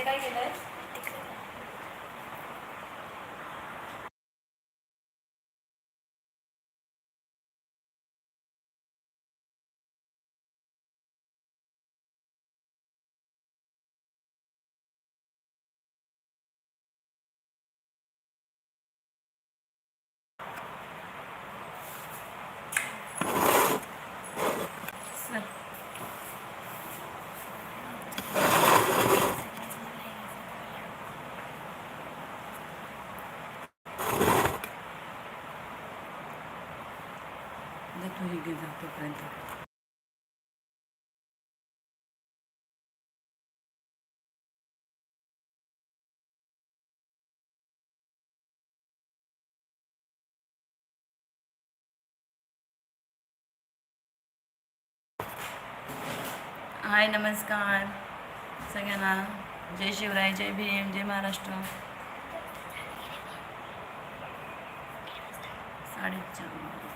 ते काय केलंय आहे जा तू हे घे जा तोपर्यंत हाय नमस्कार सगळ्यांना जय शिवराय जय भीम जय महाराष्ट्र साडेचार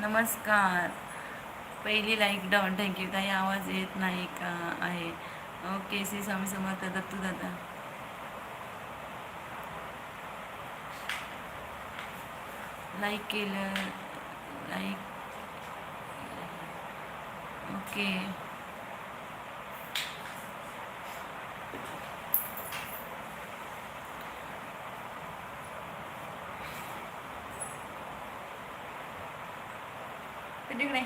नमस्कार. पहिली लाईक डाऊन थँक्यू ताई आवाज येत नाही का? आहे. ओके श्री स्वामी समर्थ दत्तू दादा. लाईक केलं. लाईक ओके तिकडे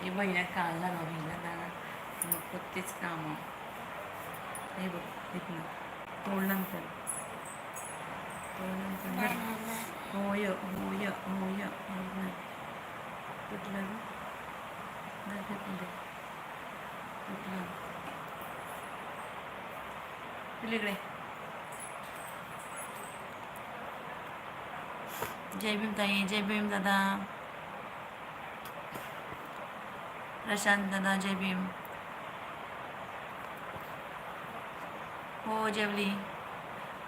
हे बहिण्या काल झाला बहिणा दादा नको तेच कामं हे बघ इथनं तोडनंतर तोडनंतर होय होय होय होय कुठलं गं? दाखवत नाही. कुठलं तिकडे जय भीम ताई जय भीम दादा प्रशांत दादा जय भीम. हो जेवली.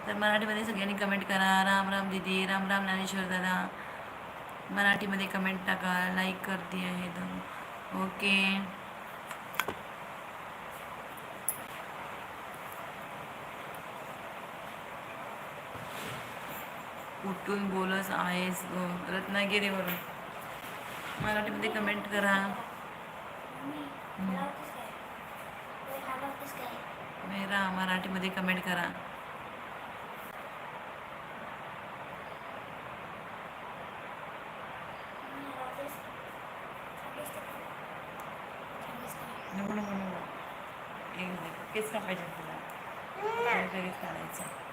तर मराठीमध्ये सगळ्यांनी कमेंट करा. राम राम दीदी राम राम ज्ञानेश्वर दादा. मराठीमध्ये कमेंट टाका. लाईक करते आहे तर ओके. कुठून बोलत आहेस रत्नागिरीवरून. मराठीमध्ये कमेंट करा. मेरा मराठीमध्ये कमेंट करा. नको नको नको. एक केस कापायचे तुला. काढायचं.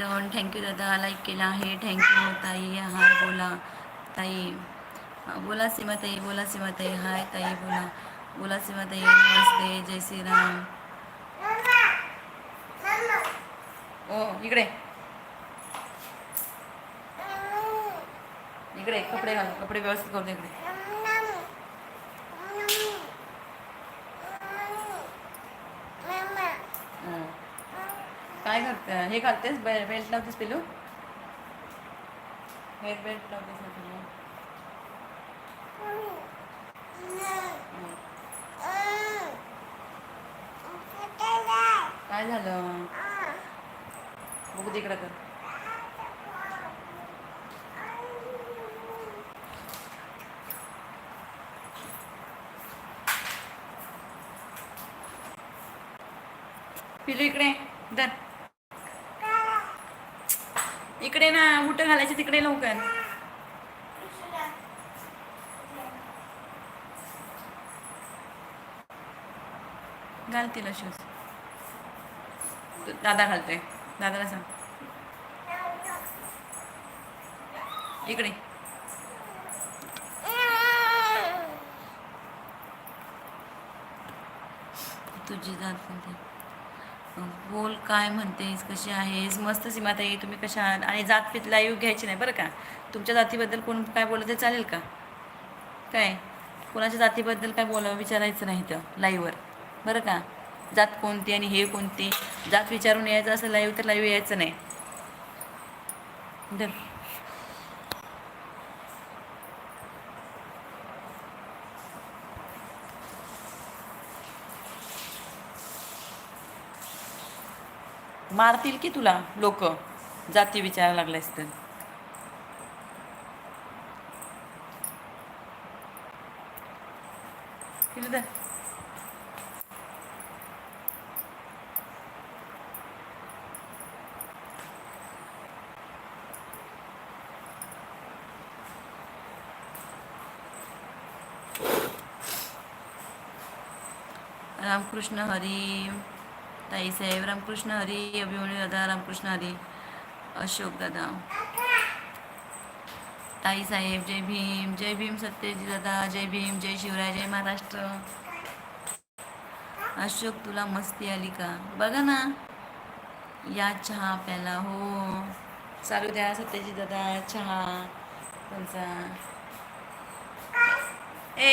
लाईक डाऊन थँक्यू दादा लाईक केला आहे थँक्यू ताई हाय बोला, ताई. बोला सीमाताई बोला सीमाताई, हाय, ताई, बोला. बोला सीमाताई, नमस्ते, जय श्रीराम. ओ, इकडे. इकडे, कपडे घाल, कपडे व्यवस्थित करू दे इकडे. काय करते? हे घालतेस? बे बेल्ट लावतेस पिलू? हेअर बेल्ट लावतेस पिलू? काय झालं? बघू तिकडं कर पिलू इकडे. इकडे ना उठ घालायचे तिकडे लवकर. घाल तिला शूज दादा घालतोय. दादाला सांग. इकडे. तुझी जात कोणती? बोल काय म्हणतेस कशी आहेस? मस्त सीमाताई तुम्ही कशा आहात? आणि जातपीत लाईव्ह घ्यायची नाही बरं का? तुमच्या जातीबद्दल कोण काय बोलत ते चालेल का? काय? कोणाच्या जातीबद्दल काय बोलावं विचारायचं नाही तर लाईव्हवर बरं का? जात कोणती आणि हे कोणती? जात विचारून यायचं असं लाईव्ह तर लाईव्ह यायचं नाही. मारतील की तुला लोक? जाती विचारायला लागल्यास तर रामकृष्ण हरी. ताई साहेब रामकृष्ण हरी अभिमन्यू दादा रामकृष्ण हरी अशोक दादा. ताई साहेब जय भीम जय भीम सत्यजी दादा जय भीम जय शिवराय जय महाराष्ट्र. अशोक तुला मस्ती आली का? बघा ना या चहा प्याला हो. चालू द्या सत्यजी दादा चहा. तुमचा. ए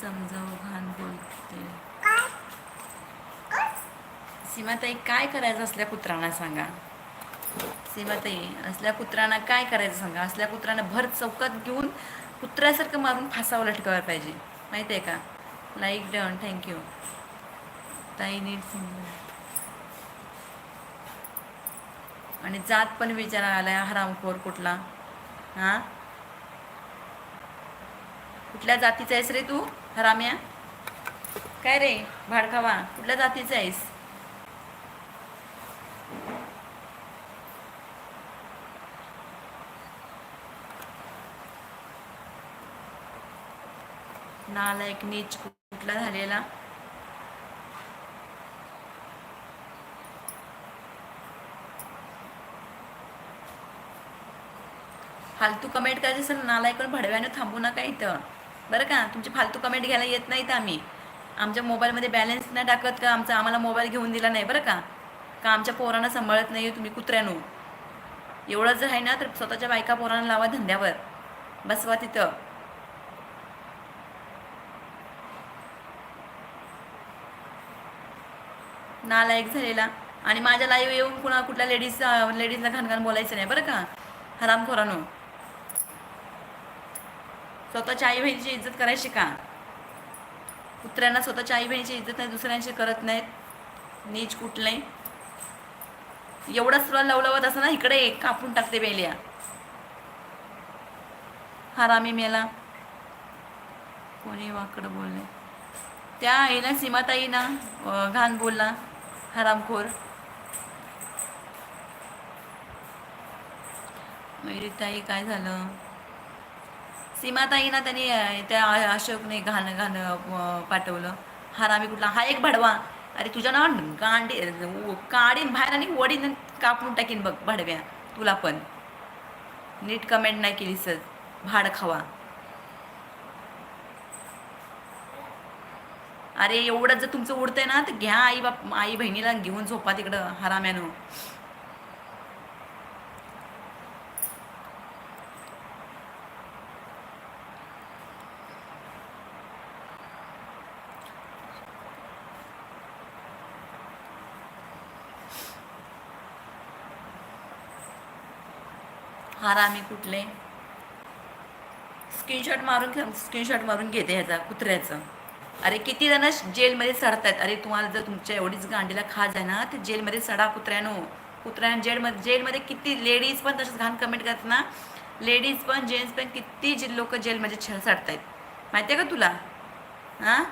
समजव घाण बोलते. सीमाताई काय करायचं असल्या कुत्रांना सांगा. सीमाताई असल्या कुत्रांना काय करायचं सांगा? असल्या कुत्रांना भर चौकात घेऊन कुत्र्यासारखं मारून फासावं लटकावायला पाहिजे. माहिती आहे का? लाईक डन थँक्यू ताई नीट आणि जात पण विचारा आलाय हरामखोर कुठला? हां? कुठल्या जातीचा आहेस रे तू? हराम्या काय रे भाडखावा कुठल्या जातीचा आहेस? नालायक नीच कुठला झालेला? फालतू कमेंट करायची असेल नालायक भडव्याने थांबू नका इथं. बरं का? तुमची फालतू कमेंट घ्यायला येत नाहीत आम्ही. आमच्या मोबाईलमध्ये बॅलन्स नाही टाकत का? आमचा आम्हाला मोबाईल घेऊन दिला नाही बरं का? का आमच्या पोरांना सांभाळत नाही तुम्ही कुत्र्यानो? एवढं जर आहे ना तर स्वतःच्या बायका पोरांना लावा धंद्यावर. बसवा तिथं. नालायक झालेला. आणि माझ्या लाईव्ह येऊन कुणा कुठल्या लेडीज लेडीजला घाणघाण बोलायचं नाही बरं का? हरामखोरानो. स्वतःच्या आई बहिणीची इज्जत करायची का? कुत्र्यांना स्वतःच्या आई बहिणीची इज्जत नाही दुसऱ्यांची करत नाहीत. नीच कुठलंही. एवढा तुला लवलवत असं ना इकडे एक कापून टाकते बेल्या. हरामी मेला. कोणी वाकडं बोलले. त्या आईला सीमाताई ना घाण बोलला. हरामखोर. मयुरीताई काय झालं? सीमाताई ना त्यांनी त्या अशोकने घाण घाण पाठवलं. पाठवलं हरामी कुठला? हा एक भडवा. अरे तुझ्या ना गांडी अं, काढीन बाहेर आणि वडीन कापून टाकीन बघ भडव्या. तुला पण. नीट कमेंट नाही केली सर भाड खावा. अरे एवढं जर तुमचं उडतंय ना तर घ्या आई बाप आई बहिणीला घेऊन झोपा तिकडं हराम्यानं. हरामी कुठले? स्क्रीनशॉट मारून स्क्रीनशॉट मारून घेते ह्याचा कुत्र्याचं. अरे किती जण जेलमध्ये सडतात. अरे तुम्हाला जर तुमच्या एवढीच गांडीला खाज आहे ना तर जेलमध्ये सडा कुत्र्यानो. कुत्र्यानं जेलमध्ये जेलमध्ये किती लेडीज पण तसंच घाण कमेंट करतात ना. लेडीज पण जेंट्स पण किती जे लोक जेलमध्ये छ साडत आहेत माहिती आहे का तुला? हां?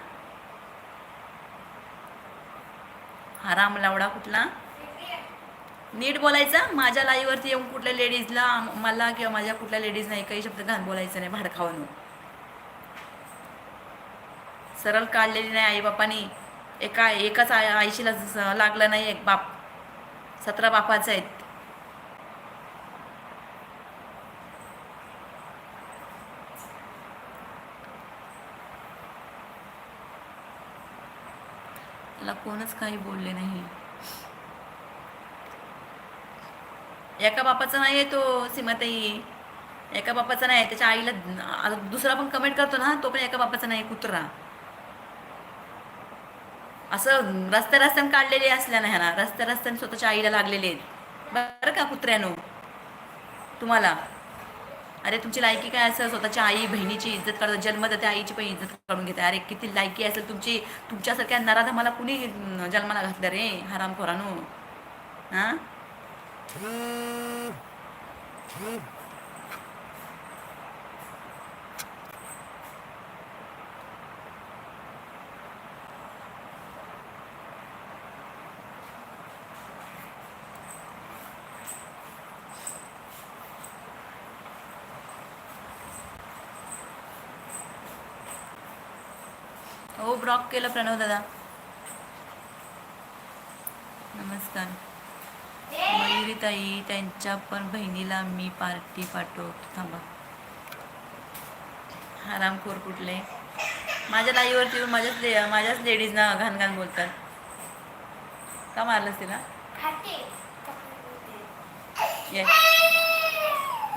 हराम लावडा कुठला? नीट बोलायचं माझ्या लाईवरती येऊन कुठल्या लेडीजला मला किंवा माझ्या कुठल्या लेडीजला एकही शब्द घाण बोलायचं नाही भाड सरळ काढलेली नाही आईबापानी. एका एकाच आय आईशीला लागलं नाही एक बाप. सतरा बापाचं आहेत. कोणच काही बोलले नाही. एका बापाचा नाही आहे तो सीमाताई. एका बापाचा नाही त्याच्या आईला दुसरा पण कमेंट करतो ना तो पण एका बापाचा नाही कुत्रा. असं रस्त्या रस्त्यानं काढलेले असल्या ना ना रस्त्या रस्त्याने स्वतःच्या आईला लागलेले आहेत. बरं का कुत्र्यानो? तुम्हाला? अरे तुमची लायकी काय असेल? स्वतःच्या आई बहिणीची इज्जत करतात जन्म त्या आईची पण इज्जत काढून घेते. अरे किती लायकी असेल तुमची. तुमच्यासारख्या नराधमाला कुणी जन्माला घातलं रे? हरामखोरानो. हां? हो ब्लॉक केलं प्रणव दादा नमस्कार मयुरीताई त्यांच्या पण बहिणीला मी पार्टी पाठवतो थांबा हरामखोर कुठले माझ्या लाईवरती येऊन माझ्याच ले माझ्याच लेडीजना घाण घाण बोलतात का मारलंस तिला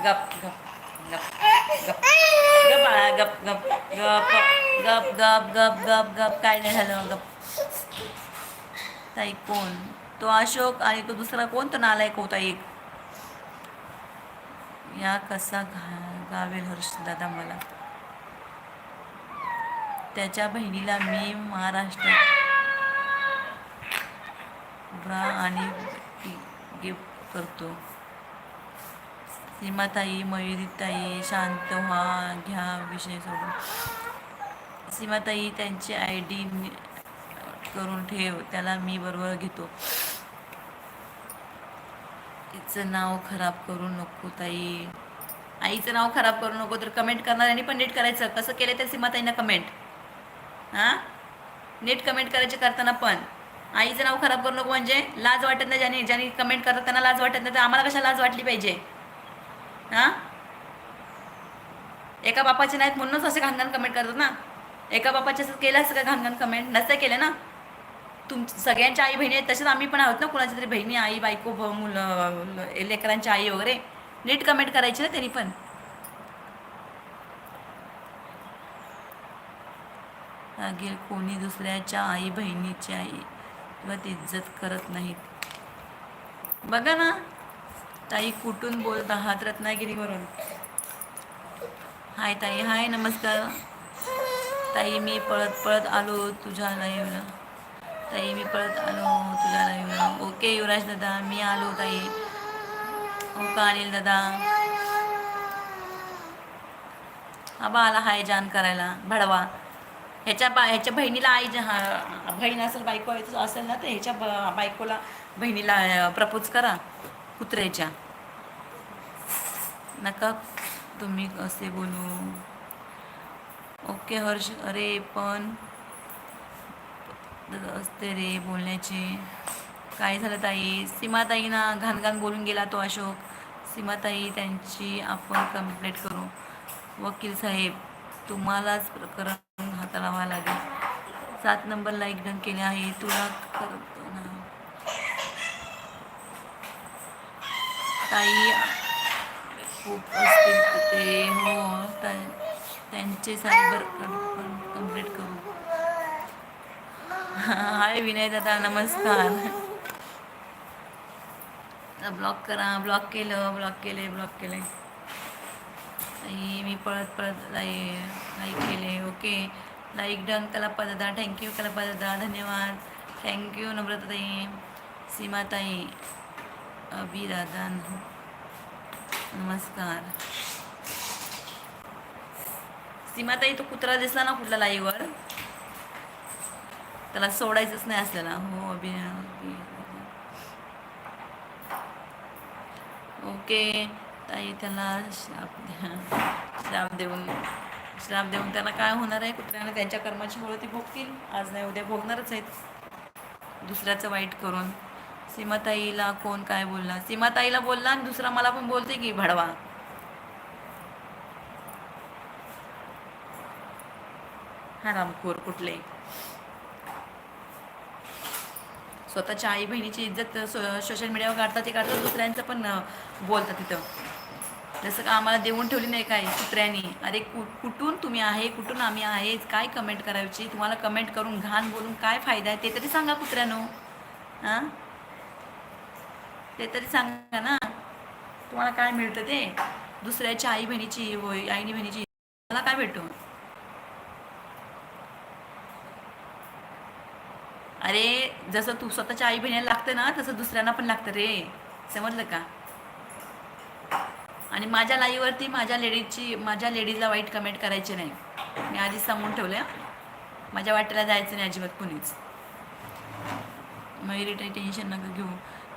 गप गप गप गप गप बाळा गप गप गप गप गप गप गप गप काय नाही झालं गप ताई कोण तो अशोक आणि तो दुसरा कोण तो नालायक होता एक? या कसा घा गावेल हर्ष दादा मला. त्याच्या बहिणीला मी महाराष्ट्रात ब्रा आणि गिफ्ट करतो. सीमाताई मयुरीताई शांत व्हा घ्या विषय सोडून. सीमाताई त्यांची आय डी करून ठेव त्याला मी बरोबर घेतो. तिचं नाव खराब करू नको ताई. आईचं नाव खराब करू नको तर कमेंट करणाऱ्यांनी पण नीट करायचं. कसं केलं तर सीमाताईंना कमेंट हां? नीट कमेंट करायचे करताना पण. आईचं नाव खराब करू नको म्हणजे लाज वाटत नाही ज्याने ज्याने कमेंट करतात त्यांना लाज वाटत नाही तर आम्हाला कशा लाज वाटली पाहिजे? हां? एका बापाचे नाहीत म्हणूनच असे घाणघाण कमेंट करतात ना. एका बापाचे असं केलं असं का घाणघाण कमेंट नसतं केलं ना? तुम सगळ्यांच्या आई बहिणी आहेत तसेच आम्ही पण आहोत ना कुणाच्या तरी बहिणी आई बायको मुलं लेकरांची लेकरांच्या आई वगैरे. नीट कमेंट करायची ना त्यांनी पण. लागेल कोणी दुसऱ्याच्या आई बहिणीची आई किंवा ती इज्जत करत नाहीत. बघा ना ताई कुठून बोलत आहात रत्नागिरीवरून? हाय ताई हाय नमस्कार. ताई मी पळत पळत आलो तुझ्या लाईव्हला ताई मी पळत आलो तुझ्या लाईव्ह ओके युवराज दादा मी आलो ताई. हो का अनिल दादा. आबा आला हाय जान करायला. भडवा. ह्याच्या बा ह्याच्या बहिणीला आई जे- हा बहीण असेल बायको आहे असेल ना तर ह्याच्या ब- बायकोला बहिणीला प्रपोज करा कुत्र्याच्या. नका तुम्ही असे बोलू. ओके हर्ष अरे पण असते रे बोलण्याचे. काय झालं ताई? सीमाताई ना घाण घाण बोलून गेला तो अशोक. सीमाताई त्यांची आपण कंप्लेंट करू. वकील साहेब तुम्हालाच प्रकरण हाताळावा लागेल. सात नंबरला एकदम केले आहे. तुला करतो ना. ताई खूप असतील ते हो त्यांचे सायबर कंप्लीट करू. हाय विनय दादा नमस्कार ब्लॉक करा ब्लॉक केलं ब्लॉक केले ब्लॉक केले मी पळत पळत लाई लाईक केले ओके लाईक डन कलापा दादा थँक्यू कलापा दादा धन्यवाद थँक्यू नम्रताताई सीमाताई अभि दादा नमस्कार. सीमाताई तो कुत्रा दिसला ना कुठला लाईव्हवर त्याला सोडायचंच नाही असलेला. हो अभि ओके. ताई त्याला श्राप श्राप देऊन श्राप देऊन त्याला काय होणार आहे? कुत्र्यानं त्यांच्या कर्माची होळ ती भोगतील आज नाही उद्या भोगणारच आहेत. दुसऱ्याचं वाईट करून. सीमाताईला कोण काय बोलला? सीमाताईला बोलला आणि दुसरा मला पण बोलते की भडवा. हरामखोर कुठले? स्वतःच्या आई बहिणीची इज्जत सो सोशल मीडियावर काढतात ते काढतात दुसऱ्यांचं पण बोलतात तिथं. जसं का आम्हाला देऊन ठेवली नाही काय कुत्र्यांनी. अरे कु कुठून तुम्ही आहे? कुठून आम्ही आहे? काय कमेंट करायची? तुम्हाला कमेंट करून घाण बोलून काय फायदा आहे? ते तरी सांगा कुत्र्यानो. हां? ते तरी सांगा ना. तुम्हाला काय मिळतं ते? दुसऱ्याच्या आई बहिणीची होय आईनी बहिणीची मला काय भेटतो? अरे जसं तू स्वतःच्या आई बहिणीला लागतं ना तसं दुसऱ्यांना पण लागतं रे. समजलं का? आणि माझ्या लाईवरती माझ्या लेडीजची माझ्या लेडीजला वाईट कमेंट करायचे नाही. मी आधीच सांगून ठेवलं माझ्या वाटेला जायचं नाही अजिबात कुणीच. मयुरी काही टेन्शन नका घेऊ.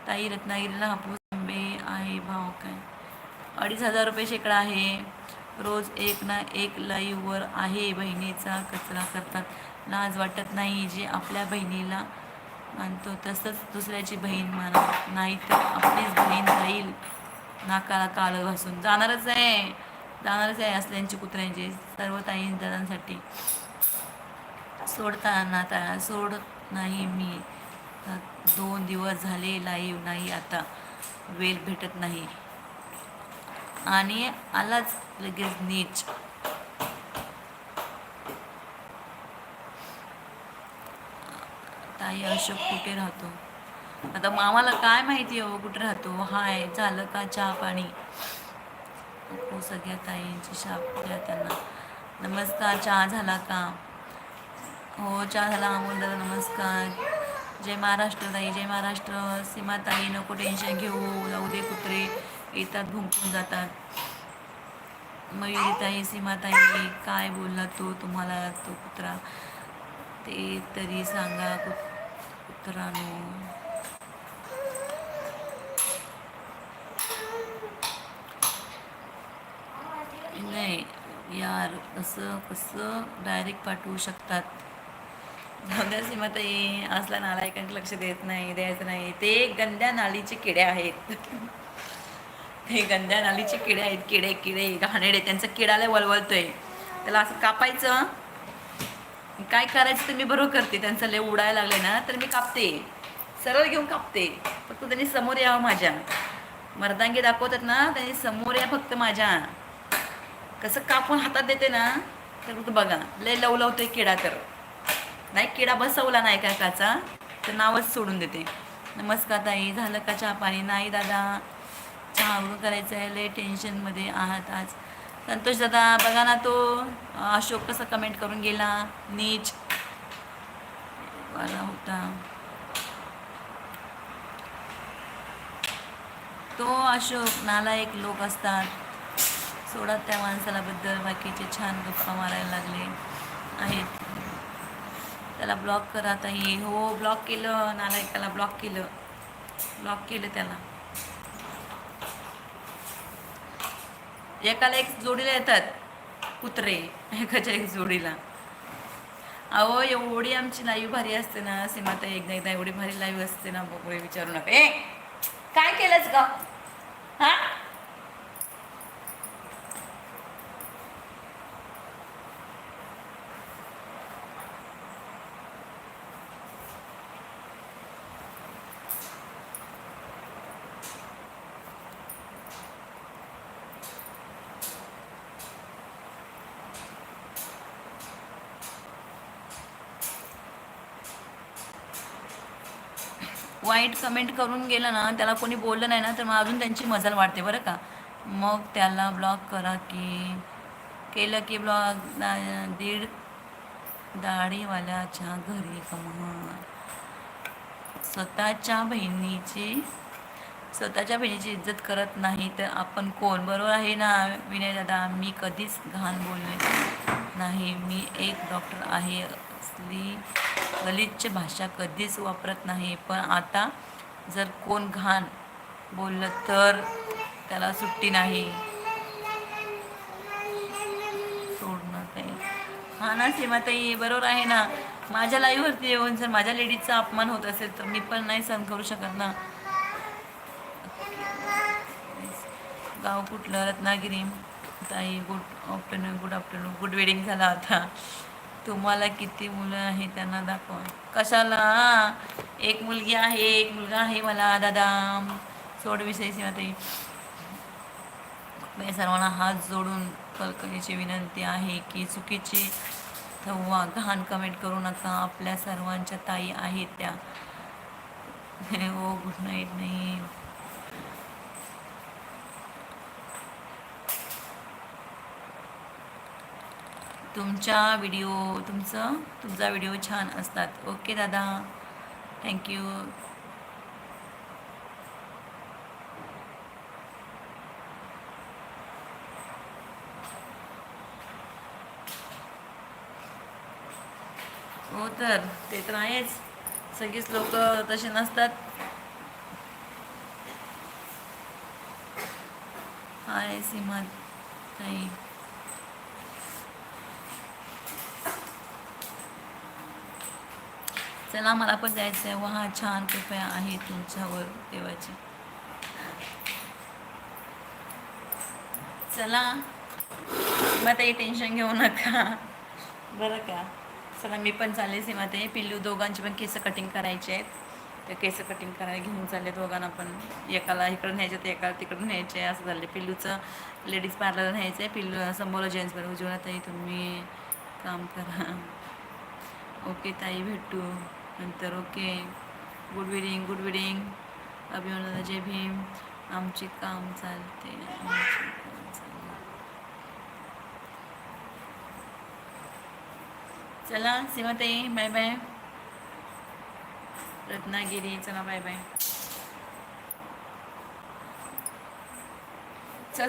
ताई रत्नागिरीला हापूस आंबे आहे भाव काय? अडीच हजार रुपये शेकडा आहे. रोज एक ना एक लाईव्हवर आहे बहिणीचा कचरा करतात. लाज वाटत नाही जे आपल्या बहिणीला मानतो. तसंच दुसऱ्याची बहीण माना. नाही तर आपलीच बहीण जाईल. नाकाला काल घासून. जाणारच आहे. जाणारच आहे असल्यांची कुत्र्यांची. सर्व ताई दादांसाठी. सोडताना त्या सोडत नाही मी. दोन दिवस झाले लाईव्ह नाही आता. वेळ भेटत नाही. आणि आलाच लगेच नीच ताई अशोक कुठे राहतो? आता मामाला काय माहिती हो कुठे राहतो? हाय झालं का चहा पाणी? हो सगळ्या ताईंची शाप द्या त्यांना. नमस्कार चहा झाला का? हो चहा झाला अमोल दादा नमस्कार. जय महाराष्ट्र ताई जय महाराष्ट्र. सीमा ताई नको टेन्शन घेऊ जाऊ दे कुत्रे. येतात भुंकून जातात. मयुरी ताई सीमा ताई काय बोलला तो तुम्हाला तो कुत्रा? ते तरी सांगा कुत्रा मित्रांनो नाही यार असं कसं डायरेक्ट पाठवू शकतात? जाऊद्याची मत ये असला नालायकांकडे लक्ष देत नाही द्यायचं नाही. ते गंद्या नालीचे किडे आहेत. ते गंद्या नालीचे किडे आहेत किडे किडे. घाणेडे त्यांचं किडाला वळवळतोय. त्याला असं कापायचं काय करायचं ते मी बरोबर करते. त्यांचं लय उडायला लागले ना तर मी कापते. सरळ घेऊन कापते. फक्त त्यांनी समोर यावं माझ्या. मर्दांगी दाखवतात ना त्यांनी समोर या फक्त माझ्या. कसं कापून हातात देते ना तर फक्त बघा लय लवलवतोय किडा तर. नाही किडा बसवला नाही काकाचा तर नावच सोडून देते. नमस्कार ताई झालं का चहा पाणी? नाही दादा. चहा करायचं आहे लय टेन्शनमध्ये आहात आज. संतोष दादा बघा ना तो अशोक कसा कमेंट करून गेला. नीच. वाला होता. तो अशोक नालायक लोक असतात. सोडा त्या माणसाला बद्दल. बाकीचे छान गप्पा मारायला लागले आहेत. त्याला ब्लॉक करा ताई हो. ब्लॉक केलं. नालायकाला ब्लॉक केलं. ब्लॉक केलं त्याला. एकाला एक जोडीला येतात. कुत्रे एकाच्या एक जोडीला. अहो एवढी आमची लाईव्ह भारी असते ना सीमाता एकदा एकदा एवढी भारी लाईव्ह असते ना बघू विचारू नका. ए काय केलंच ग? हा? वाईट कमेंट करून गेलं ना त्याला कोणी बोललं नाही ना तर मग अजून त्यांची मजल वाढते बरं का. मग त्याला ब्लॉक करा की केलं की ब्लॉक दीड दाढीवाल्याच्या घरी कमा स्वतःच्या बहिणीची स्वतःच्या बहिणीची इज्जत करत नाही तर आपण कोण? बरोबर आहे ना विनय दादा मी कधीच घाण बोलले नाही. मी एक डॉक्टर आहे. असली गलिच्छ भाषा कधीच वापरत नाही पण आता जर कोण घाण बोललं तर त्याला सुट्टी नाही. सोडणं काही हा ना सीमाताई बरोबर आहे ना? माझ्या लाईव्हवरती येऊन जर माझ्या लेडीजचा अपमान होत असेल तर मी पण नाही सहन करू शकत ना? गाव कुठलं? रत्नागिरी. ताई good afternoon good afternoon good wedding झाला आता. तुम्हाला किती मुलं आहे त्यांना दाखवा कशाला? एक मुलगी आहे एक मुलगा आहे मला दादा. सोड विषय मी सर्वांना हात जोडून कलकलीची विनंती आहे की चुकीची थव्वा घाण कमेंट करू नका. आपल्या सर्वांच्या ताई आहेत त्या. हो गुड नाईट नाही तुमच्या व्हिडिओ तुमचं तुमचा व्हिडिओ छान असतात. ओके दादा. थँक्यू हो तर ते तर आहेच. सगळीच लोक तसे नसतात. हाय सीमा ताई. चला मला पण जायचं आहे वा छान. कृपया आहे तुमच्यावर देवाची. चला. मग ताई टेन्शन घेऊ नका. बरं का? चला मी पण चालले सीमाते पिल्लू दोघांची पण केस कटिंग करायचे आहेत. तर केस कटिंग करायला घेऊन चालले दोघांना पण. एकाला इकडं न्यायचे तर एकाला तिकडून न्यायचे. आहे असं झालं. पिल्लूचं लेडीज पार्लर न्यायचं आहे पिल्लू समोर जेंट्स पार्लर उज्ज्वला ताई तुम्ही काम करा. ओके ताई भेटू. नंतर okay good wedding good wedding अभिमानाला जय भीम आमचे काम चालते आमचे काम चालते चला सीमाताई बाय बाय रत्नागिरी चला बाय बाय चला